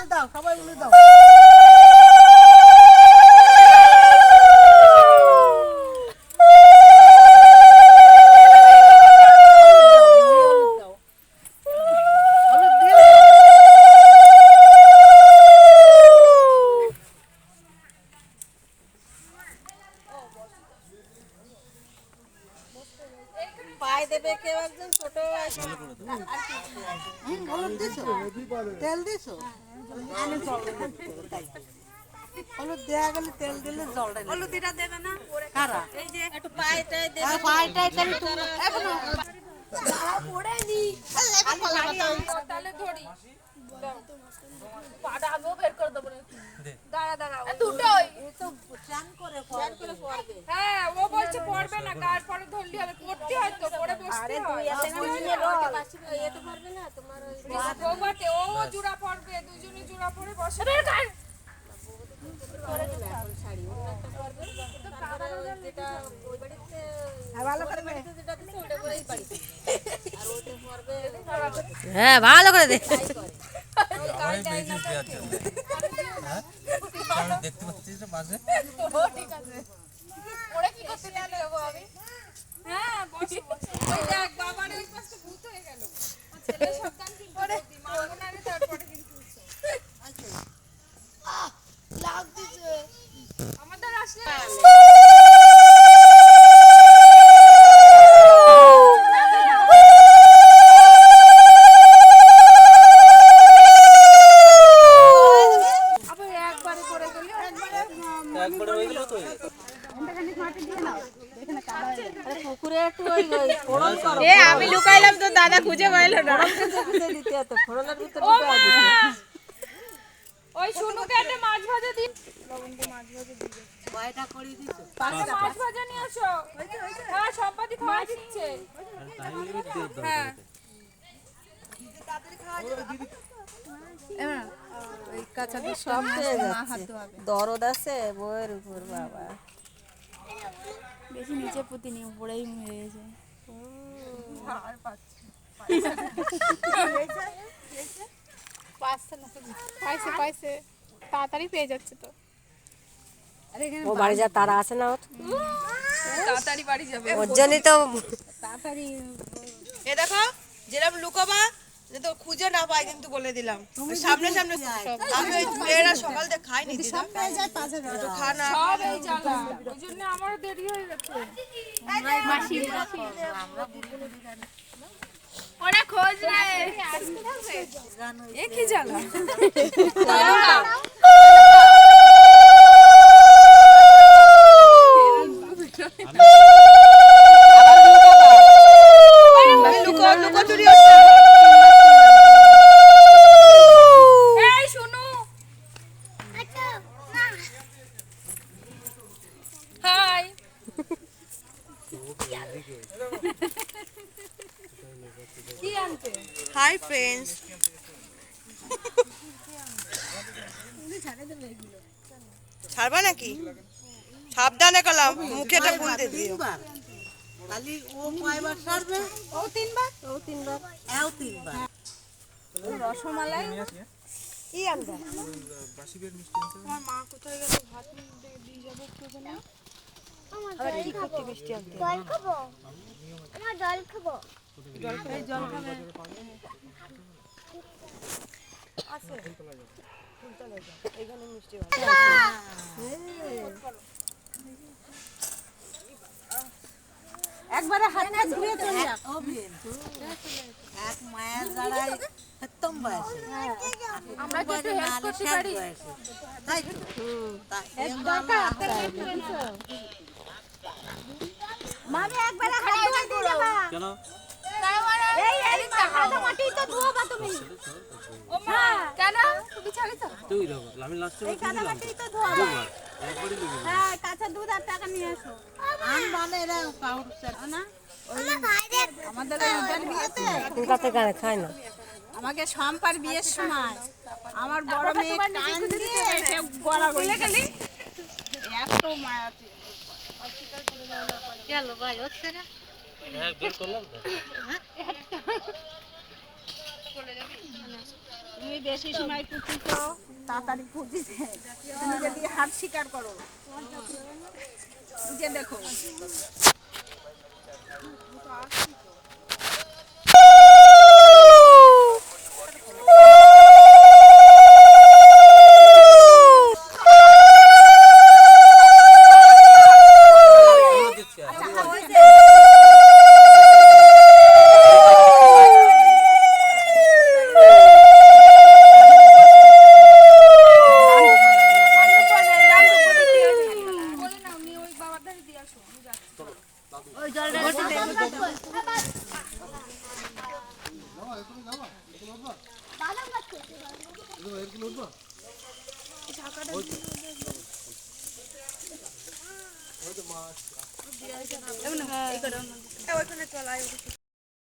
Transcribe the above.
বলে দাও সবাই বলে দাও। পায়ে দেবে কেউ একজন ছোট তেল দিছো। হলুদ দেওয়া গেলে তেল দিলে জল দেবে হলুদ এটা দেবে না। কারা? এই যে একটু পায়ে টায়ে দেবে আর পায়েটাই তাহলে তুমি এখনও তাহলে ধরি। পাটা আমিও বের করে দেবো। দাঁড়া দাঁড়া দুটোই হ্যাঁ ভালো করে দে তাই করে আমারই বেশি দেওয়ার জন্য হ্যাঁ আমি দেখতে পাচ্ছিস না পাশে ও ঠিক আছে পড়ে কি করতে গেলে গো আমি হ্যাঁ বসে ওই দেখ বাবার ওই পাশে ভূত হয়ে গেল। ছেলে সাবধান কিন্তু মারবো না রে তারপরে কিন্তু আমাদের আসলে একবারে করে গেলে একবারে হয়ে গেল তো? পুকুরে একটু ওই ওই ফোড়ন করো। এ আমি লুকাইলাম তো দাদা খুঁজে পাইলো না। ফোড়ন দিতে হতো ফোড়নের ভিতরে ওই শুনুকে একটা মাছ ভাজা দিন কয়টা করে দিছো? একটা মাছ ভাজা নিয়ে আসো। হ্যাঁ সম্পাদি খাওয়া দিচ্ছে। হ্যাঁ। ওই কাঁচা দুধ সব পেয়ে যাচ্ছে। দরদ আছে বইয়ের উপর বাবা। বেশি নিচে পুঁতিনি উপরেই হয়েছে। পাইছে না পাইছে পাইছে। তাড়াতাড়ি পেয়ে যাচ্ছে তো। ও বাড়ি যা তারা আছে না ওর? তাড়াতাড়ি বাড়ি যাবে। ওর জন্যই তো এ দেখো যেরকম লুকোবা যাতে ও খুঁজে না পাই কিন্তু বলে দিলাম। সামনে সামনে আমি ওই মেয়েরা সকাল থেকে খাইনি দিদা একটু খা না। সব এই জ্বালা। ওই জন্য আমারও দেরি হয়ে গেছে ওরা খোঁজ রে এ কি জ্বালা? হাই কি আনতে হাই ফ্রেন্ডস। ছাড়বা নাকি? সাবধানে কলাম মুখেটা খুলতে দিও খালি ও কয়বার সারবে ও তিনবার? ও তিনবার। এও তিনবার। রসমালাই। কি আনবা? আমার মা কোথায় গেল ভাত দিয়ে যাব একটু ওখানে জল খাব? আমার জল খাব। একবারে হাত হাত ধুয়ে চলে যা এক মায়ের যারাই সপ্তম বয়সে। আমরা কি একটু হেল্প করতে পারি। বয়সে তাই তো। একবারে হাত ধুয়ে দিয়ে যাবা কেন? এই এই হাত মাটি তো ধোবা তুমি। ও মা কেন? তুমি ছাড়ি তো। তুই দেখো আমি লাস্টে এই কাদা মাটি তো ধোবা একবারই লেগে হ্যাঁ কাঁচা দুধ আর টাকা নিয়ে এসো আন বানে এরা কাউর না? আমাদের ওদের বিয়েতে কলকাতা গানে খায় না। আমাকে সম্পার বিয়ের সময়। আমার বড় মেয়ে কান দিয়ে গেলি এত মায়া এক বের করলাম তো। তুমি বেশি সময় কুচিছো তাড়াতাড়ি তুমি যদি হাত শিকার করো যে দেখো দিচ্ছি বলে নাও নিয়ে ওই বাবার ধারে দিয়ে আসো আমি যাচ্ছি বাদাম গাছ ওইখানে চল আয়